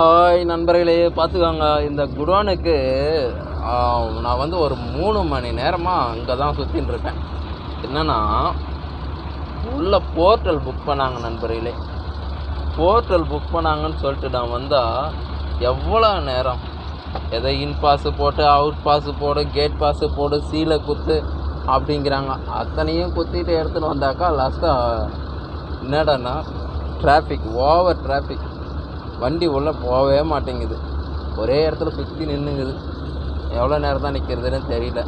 Hi நண்பர்களே பார்த்துக்கோங்க. இந்த குடோனுக்கு நான் வந்து ஒரு மூணு மணி நேரமாக அங்கே தான் சுற்றின்னு இருக்கேன். என்னென்னா உள்ளே போர்ட்டல் புக் பண்ணாங்க நண்பர்களே. போர்ட்டல் புக் பண்ணாங்கன்னு சொல்லிட்டு நான் வந்தால் எவ்வளோ நேரம்? எதை இன் பாஸு போட்டு அவுட் பாஸு போடு கேட் பாஸு போடு சீலை குத்து அப்படிங்கிறாங்க. அத்தனையும் குத்திட்டு எடுத்துகிட்டு வந்தாக்கா லாஸ்ட்டாக என்னடான்னா டிராஃபிக் ஓவர் டிராஃபிக் வண்டி உள்ளே போகவே மாட்டேங்குது. ஒரே இடத்துல சுற்றி நின்றுங்குது எவ்வளோ நேரம் தான் நிற்கிறதுன்னு தெரியல.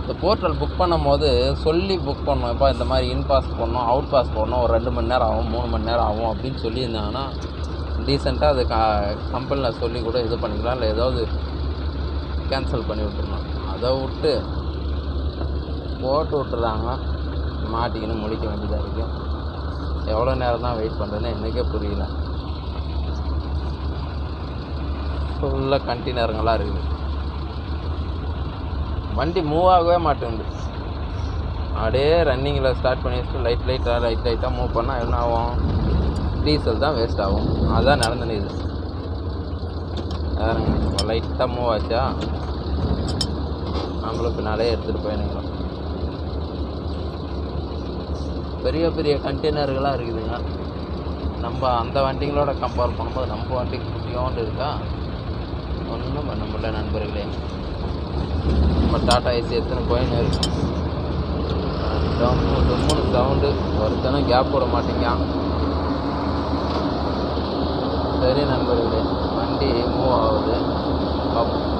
இந்த போர்ட்டல் புக் பண்ணும்போது சொல்லி புக் பண்ணோம். இப்போ இந்த மாதிரி இன் பாஸ் பண்ணோம் அவுட் பாஸ் பண்ணோம் ஒரு ரெண்டு மணி நேரம் ஆகும் மூணு மணி நேரம் ஆகும் அப்படின்னு சொல்லியிருந்தாங்கன்னா டீசெண்டாக அது க கம்பெனியில் சொல்லி கூட இது பண்ணிக்கலாம். இல்லை ஏதாவது கேன்சல் பண்ணி விட்டுருணும் அதை விட்டு போட்டு விட்டுறாங்க. மாட்டிக்கின்னு முடிக்க வேண்டியதாக இருக்குது எவ்வளோ நேரம் தான் வெயிட் பண்ணுறதுன்னு எனக்கே புரியல. ஃபுல்லாக கண்டெய்னருங்களாக இருக்குது. வண்டி மூவ் ஆகவே மாட்டேங்குது. அப்படியே ரன்னிங்கில் ஸ்டார்ட் பண்ணி வச்சுட்டு லைட் லைட்டாக லைட் லைட்டாக மூவ் பண்ணால் என்ன ஆகும்? டீசல் தான் வேஸ்ட் ஆகும். அதுதான் நடந்துனுது லைட்டாக மூவ் ஆச்சா? நம்மளுக்கு பின்னாலே எடுத்துகிட்டு போயினுங்களோம் பெரிய பெரிய கண்டெய்னர்களாக இருக்குதுங்க. நம்ம அந்த வண்டிங்களோட கம்பேர் பண்ணும்போது நம்ம வண்டி குட்டியோண்டு இருக்கா? ஒன்றும் பண்ண முடியல நண்பர்களே. நம்ம டாட்டா ஏசி எத்தனை போயின்னு இருக்கும் டம்மு மூணு சவுண்டு ஒருத்தனும் கேப் போட மாட்டேங்கான் சரி நண்பர்களே. வண்டி மூவ் ஆகுது. பார்ப்போம்